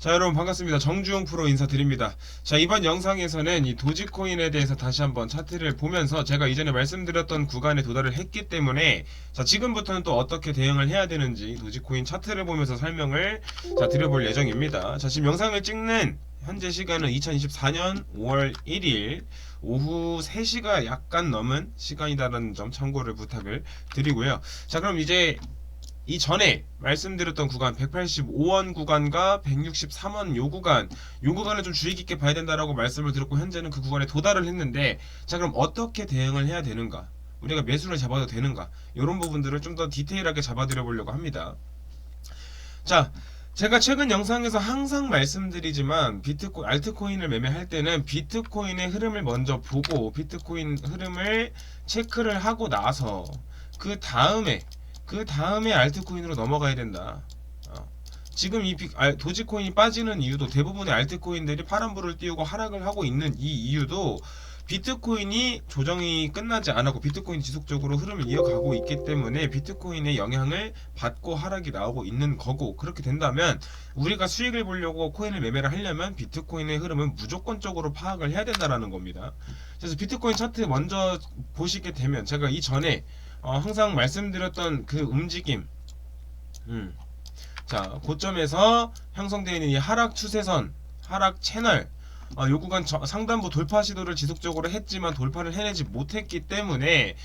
자 여러분 반갑습니다. 정주용 프로 인사드립니다. 자 이번 영상에서는 이 도지코인에 대해서 다시 한번 차트를 보면서 제가 이전에 말씀드렸던 구간에 도달을 했기 때문에 자 지금부터는 또 어떻게 대응을 해야 되는지 도지코인 차트를 보면서 설명을 자 드려볼 예정입니다. 자 지금 영상을 찍는 현재 시간은 2024년 5월 1일 오후 3시가 약간 넘은 시간이다라는 점 참고를 부탁을 드리고요. 자 그럼 이제 이전에 말씀드렸던 구간 185원 구간과 163원 요 구간 요 구간을 좀 주의 깊게 봐야 된다라고 말씀을 드렸고 현재는 그 구간에 도달을 했는데 자 그럼 어떻게 대응을 해야 되는가? 우리가 매수를 잡아도 되는가? 이런 부분들을 좀 더 디테일하게 잡아드려 보려고 합니다. 자 제가 최근 영상에서 항상 말씀드리지만 비트코 알트코인을 매매할 때는 비트코인의 흐름을 먼저 보고 비트코인 흐름을 체크를 하고 나서 그 다음에 그 다음에 알트코인으로 넘어가야 된다. 어. 지금 이 비- 알- 도지코인이 빠지는 이유도 대부분의 알트코인들이 파란불을 띄우고 하락을 하고 있는 이 이유도 비트코인이 조정이 끝나지 않았고 비트코인 지속적으로 흐름을 이어가고 있기 때문에 비트코인의 영향을 받고 하락이 나오고 있는 거고 그렇게 된다면 우리가 수익을 보려고 코인을 매매를 하려면 비트코인의 흐름은 무조건적으로 파악을 해야 된다라는 겁니다. 그래서 비트코인 차트 먼저 보시게 되면 제가 이전에 어, 항상 말씀드렸던 그 움직임 음. 자 고점에서 형성되어 있는 이 하락 추세선 하락 채널 어, 요 구간 저- 상단부 돌파 시도를 지속적으로 했지만 돌파를 해내지 못했기 때문에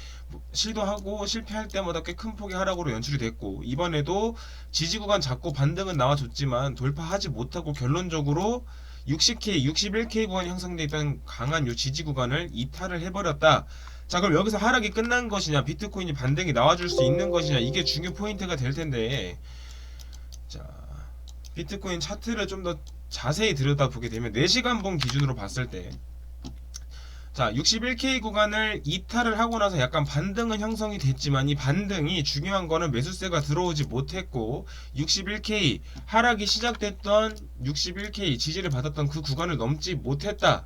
시도하고 실패할 때마다 꽤 큰 폭의 하락으로 연출이 됐고 이번에도 지지 구간 잡고 반등은 나와줬지만 돌파하지 못하고 결론적으로 60K, 61K 구간이 형성돼 있던 강한 요 지지 구간을 이탈을 해버렸다. 자 그럼 여기서 하락이 끝난 것이냐 비트코인이 반등이 나와줄 수 있는 것이냐 이게 중요 포인트가 될 텐데 자 비트코인 차트를 좀 더 자세히 들여다보게 되면 4시간 봉 기준으로 봤을 때 자, 61K 구간을 이탈을 하고 나서 약간 반등은 형성이 됐지만 이 반등이 중요한 거는 매수세가 들어오지 못했고 61K 하락이 시작됐던 61K 지지를 받았던 그 구간을 넘지 못했다.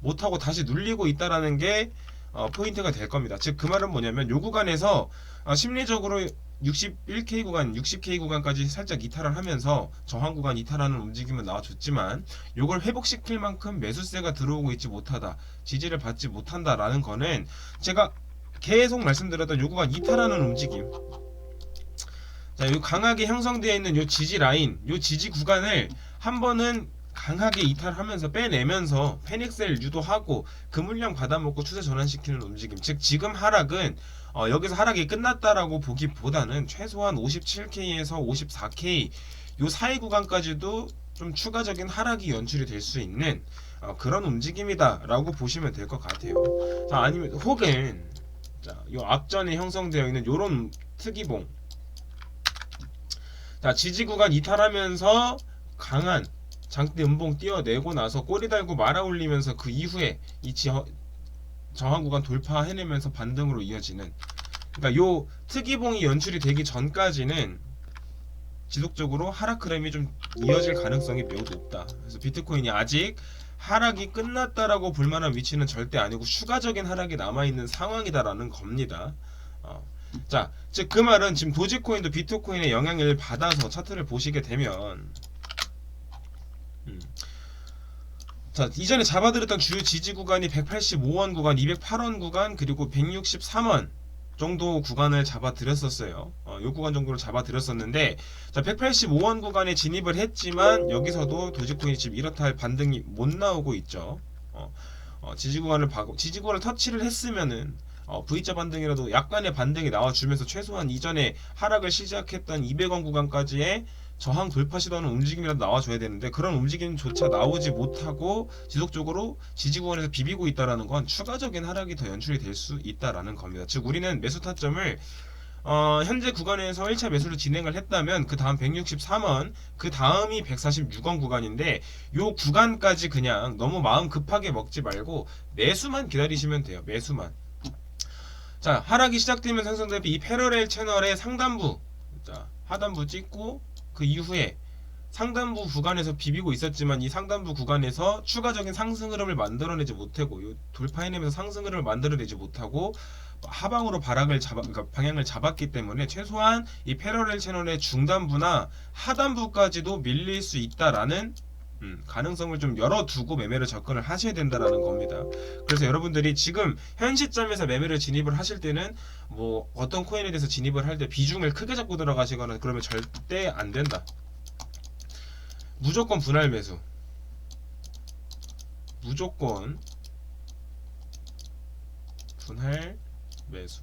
못하고 다시 눌리고 있다라는 게 어, 포인트가 될 겁니다. 즉 그 말은 뭐냐면 요 구간에서 어, 심리적으로 61K 구간, 60K 구간까지 살짝 이탈을 하면서 저항 구간 이탈하는 움직임은 나와줬지만 요걸 회복시킬 만큼 매수세가 들어오고 있지 못하다. 지지를 받지 못한다라는 거는 제가 계속 말씀드렸던 요 구간 이탈하는 움직임. 자, 요 강하게 형성되어 있는 요 지지 라인, 요 지지 구간을 한 번은 강하게 이탈하면서 빼내면서 페닉셀 유도하고 그 물량 받아먹고 추세 전환시키는 움직임. 즉 지금 하락은 어, 여기서 하락이 끝났다라고 보기보다는 최소한 57K에서 54K 요 사이 구간까지도 좀 추가적인 하락이 연출이 될 수 있는 어, 그런 움직임이다라고 보시면 될 것 같아요. 자 아니면 혹은 자, 요 앞전에 형성되어 있는 요런 특이봉. 자 지지 구간 이탈하면서 강한 장대 음봉 띄어내고 나서 꼬리 달고 말아 올리면서 그 이후에 이 지하, 저항 구간 돌파해내면서 반등으로 이어지는 그러니까 요 특이봉이 연출이 되기 전까지는 지속적으로 하락 흐름이 좀 이어질 가능성이 매우 높다. 그래서 비트코인이 아직 하락이 끝났다라고 볼 만한 위치는 절대 아니고 추가적인 하락이 남아 있는 상황이다라는 겁니다. 어. 자, 즉 그 말은 지금 도지코인도 비트코인의 영향을 받아서 차트를 보시게 되면 음. 자, 이전에 잡아드렸던 주요 지지 구간이 185원 구간, 208원 구간, 그리고 163원 정도 구간을 잡아드렸었어요. 어, 요 구간 정도를 잡아드렸었는데, 자, 185원 구간에 진입을 했지만, 여기서도 도지코인이 지금 이렇다 할 반등이 못 나오고 있죠. 어, 어, 지지 구간을 봐고, 지지 구간을 터치를 했으면은, 어, V자 반등이라도 약간의 반등이 나와주면서 최소한 이전에 하락을 시작했던 200원 구간까지의 저항 돌파 시도하는 움직임이라도 나와줘야 되는데 그런 움직임조차 나오지 못하고 지속적으로 지지 구간에서 비비고 있다라는 건 추가적인 하락이 더 연출이 될 수 있다라는 겁니다. 즉 우리는 매수 타점을 어, 현재 구간에서 1차 매수를 진행을 했다면 그 다음 163원, 그 다음이 146원 구간인데 요 구간까지 그냥 너무 마음 급하게 먹지 말고 매수만 기다리시면 돼요. 매수만. 자 하락이 시작되면서 형성된 이 패러렐 채널의 상단부, 자 하단부 찍고 그 이후에 상단부 구간에서 비비고 있었지만 이 상단부 구간에서 추가적인 상승 흐름을 만들어내지 못하고 요 돌파해내면서 상승 흐름을 만들어내지 못하고 하방으로 바락을 잡아 그러니까 방향을 잡았기 때문에 최소한 이 패러렐 채널의 중단부나 하단부까지도 밀릴 수 있다라는 음, 가능성을 좀 열어두고 매매를 접근을 하셔야 된다라는 겁니다. 그래서 여러분들이 지금 현 시점에서 매매를 진입을 하실 때는 뭐 어떤 코인에 대해서 진입을 할 때 비중을 크게 잡고 들어가시거나 그러면 절대 안 된다. 무조건 분할 매수. 무조건 분할 매수.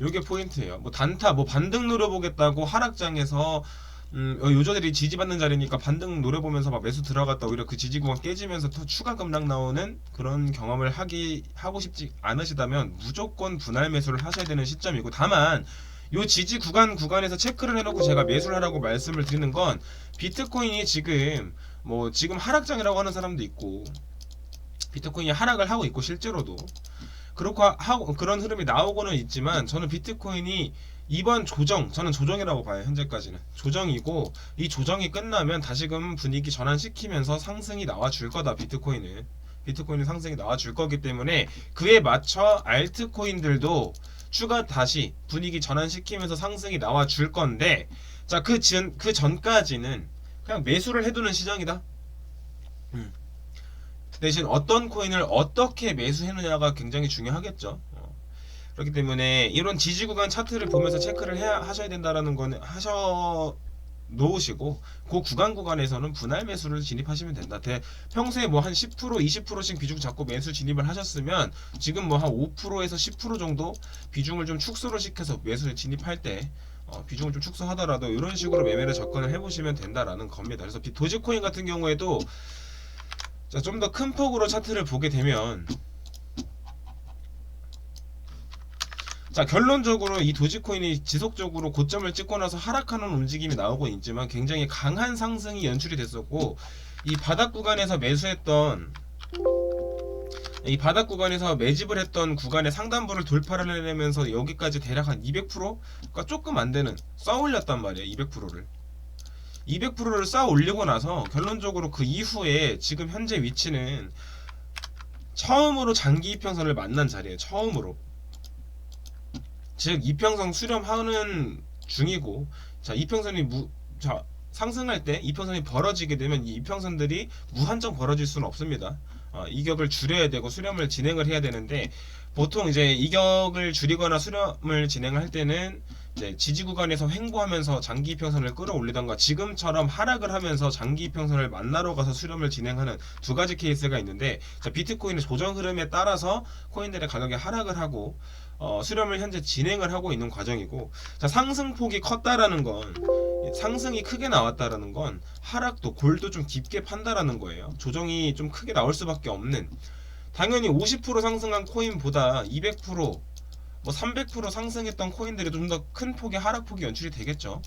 요게 포인트예요. 뭐 단타, 뭐 반등 노려보겠다고 하락장에서 음, 어, 요저들이 지지받는 자리니까 반등 노려보면서 막 매수 들어갔다 오히려 그 지지 구간 깨지면서 더 추가 급락 나오는 그런 경험을 하기 하고 싶지 않으시다면 무조건 분할 매수를 하셔야 되는 시점이고 다만 요 지지 구간 구간에서 체크를 해놓고 제가 매수를 하라고 말씀을 드리는 건 비트코인이 지금 뭐 지금 하락장이라고 하는 사람도 있고 비트코인이 하락을 하고 있고 실제로도 그렇고 하고 그런 흐름이 나오고는 있지만 저는 비트코인이 이번 조정 저는 조정이라고 봐요 현재까지는 조정이고 이 조정이 끝나면 다시금 분위기 전환시키면서 상승이 나와 줄 거다 비트코인은 비트코인은 상승이 나와 줄 거기 때문에 그에 맞춰 알트코인들도 추가 다시 분위기 전환시키면서 상승이 나와 줄 건데 자그 전, 그 전까지는 그냥 매수를 해두는 시장이다 음. 대신 어떤 코인을 어떻게 매수했느냐가 굉장히 중요하겠죠. 어. 그렇기 때문에 이런 지지 구간 차트를 보면서 체크를 해야 하셔야 된다라는 거는 하셔 놓으시고 그 구간 구간에서는 분할 매수를 진입하시면 된다. 대, 평소에 뭐 한 10% 20%씩 비중 잡고 매수 진입을 하셨으면 지금 뭐 한 5%에서 10% 정도 비중을 좀 축소를 시켜서 매수에 진입할 때 어, 비중을 좀 축소하더라도 이런 식으로 매매를 접근을 해보시면 된다라는 겁니다. 그래서 비- 도지코인 같은 경우에도 자, 좀더 큰 폭으로 차트를 보게 되면 자, 결론적으로 이 도지코인이 지속적으로 고점을 찍고 나서 하락하는 움직임이 나오고 있지만 굉장히 강한 상승이 연출이 됐었고 이 바닥 구간에서 매수했던 이 바닥 구간에서 매집을 했던 구간의 상단부를 돌파를 해내면서 여기까지 대략 한 200%가 조금 안 되는 써 올렸단 말이에요. 200%를. 200%를 쌓아 올리고 나서 결론적으로 그 이후에 지금 현재 위치는 처음으로 장기 이평선을 만난 자리예요. 처음으로. 즉 이평선 수렴하는 중이고 자 이평선이 무, 자 상승할 때 이평선이 벌어지게 되면 이 이평선들이 무한정 벌어질 수는 없습니다. 어, 이격을 줄여야 되고 수렴을 진행을 해야 되는데 보통 이제 이격을 줄이거나 수렴을 진행할 때는 이제 지지 구간에서 횡보하면서 장기 이평선을 끌어올리던가 지금처럼 하락을 하면서 장기 이평선을 만나러 가서 수렴을 진행하는 두 가지 케이스가 있는데 자, 비트코인의 조정 흐름에 따라서 코인들의 가격이 하락을 하고 어, 수렴을 현재 진행을 하고 있는 과정이고 자, 상승폭이 컸다라는 건 상승이 크게 나왔다라는 건 하락도 골도 좀 깊게 판다라는 거예요. 조정이 좀 크게 나올 수밖에 없는 당연히 50% 상승한 코인보다 200%, 뭐 300% 상승했던 코인들이 좀 더 큰 폭의 하락폭이 연출이 되겠죠.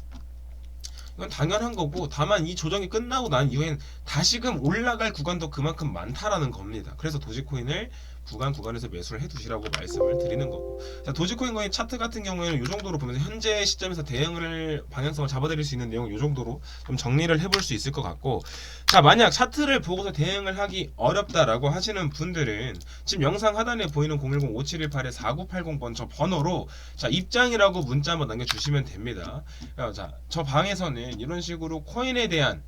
이건 당연한 거고 다만 이 조정이 끝나고 난 이후엔 다시금 올라갈 구간도 그만큼 많다라는 겁니다. 그래서 도지코인을 구간 구간에서 매수를 해두시라고 말씀을 드리는 거고. 자 도지코인 거의 차트 같은 경우에는 이 정도로 보면서 현재 시점에서 대응을 방향성을 잡아드릴 수 있는 내용 이 정도로 좀 정리를 해볼 수 있을 것 같고. 자 만약 차트를 보고서 대응을 하기 어렵다라고 하시는 분들은 지금 영상 하단에 보이는 010-5718-4980번 저 번호로 자 입장이라고 문자 한번 남겨주시면 됩니다. 자 저 방에서는 이런 식으로 코인에 대한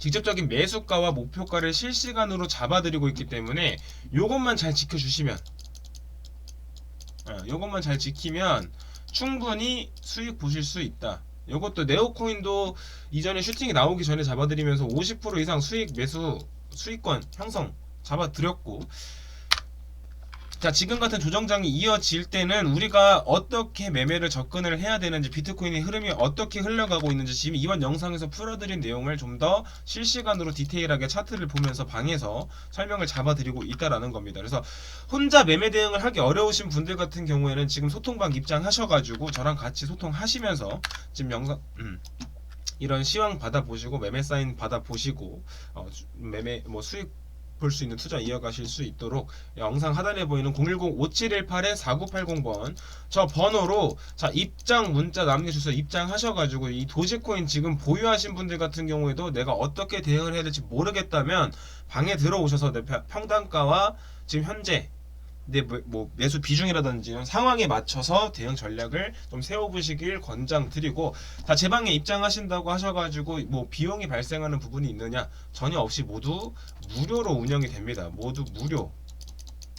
직접적인 매수가와 목표가를 실시간으로 잡아드리고 있기 때문에 요것만 잘 지켜주시면 어, 요것만 잘 지키면 충분히 수익 보실 수 있다. 요것도 네오코인도 이전에 슈팅이 나오기 전에 잡아드리면서 50% 이상 수익 매수 수익권 형성 잡아드렸고 자 지금 같은 조정장이 이어질 때는 우리가 어떻게 매매를 접근을 해야 되는지 비트코인의 흐름이 어떻게 흘러가고 있는지 지금 이번 영상에서 풀어드린 내용을 좀 더 실시간으로 디테일하게 차트를 보면서 방에서 설명을 잡아드리고 있다라는 겁니다. 그래서 혼자 매매 대응을 하기 어려우신 분들 같은 경우에는 지금 소통방 입장하셔가지고 저랑 같이 소통하시면서 지금 영상 음. 이런 시황 받아 보시고 매매 사인 받아 보시고 어, 주- 매매 뭐 수익 볼 수 있는 투자 이어가실 수 있도록 영상 하단에 보이는 010-5718-4980번 저 번호로 자 입장 문자 남겨주셔서 입장하셔가지고 이 도지코인 지금 보유하신 분들 같은 경우에도 내가 어떻게 대응을 해야 될지 모르겠다면 방에 들어오셔서 내 평- 평단가와 지금 현재 내뭐 매수 비중이라든지 이런 상황에 맞춰서 대응 전략을 좀 세워보시길 권장드리고 다 제 방에 입장하신다고 하셔가지고 뭐 비용이 발생하는 부분이 있느냐 전혀 없이 모두 무료로 운영이 됩니다. 모두 무료.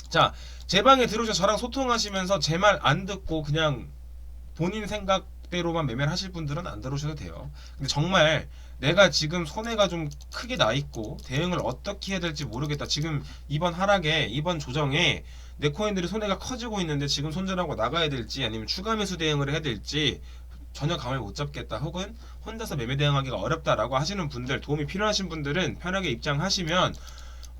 자, 제 방에 들어오셔서 저랑 소통하시면서 제 말 안 듣고 그냥 본인 생각 대로만 매매를 하실 분들은 안 들어오셔도 돼요. 근데 정말 내가 지금 손해가 좀 크게 나 있고 대응을 어떻게 해야 될지 모르겠다. 지금 이번 하락에 이번 조정에 내 코인들이 손해가 커지고 있는데 지금 손절하고 나가야 될지 아니면 추가 매수 대응을 해야 될지 전혀 감을 못 잡겠다 혹은 혼자서 매매 대응하기가 어렵다라고 하시는 분들 도움이 필요하신 분들은 편하게 입장하시면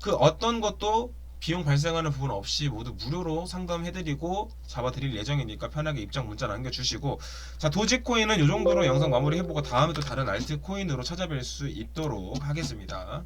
그 어떤 것도 비용 발생하는 부분 없이 모두 무료로 상담해드리고 잡아드릴 예정이니까 편하게 입장 문자 남겨주시고 자 도지코인은 이 정도로 영상 마무리해보고 다음에 또 다른 알트코인으로 찾아뵐 수 있도록 하겠습니다.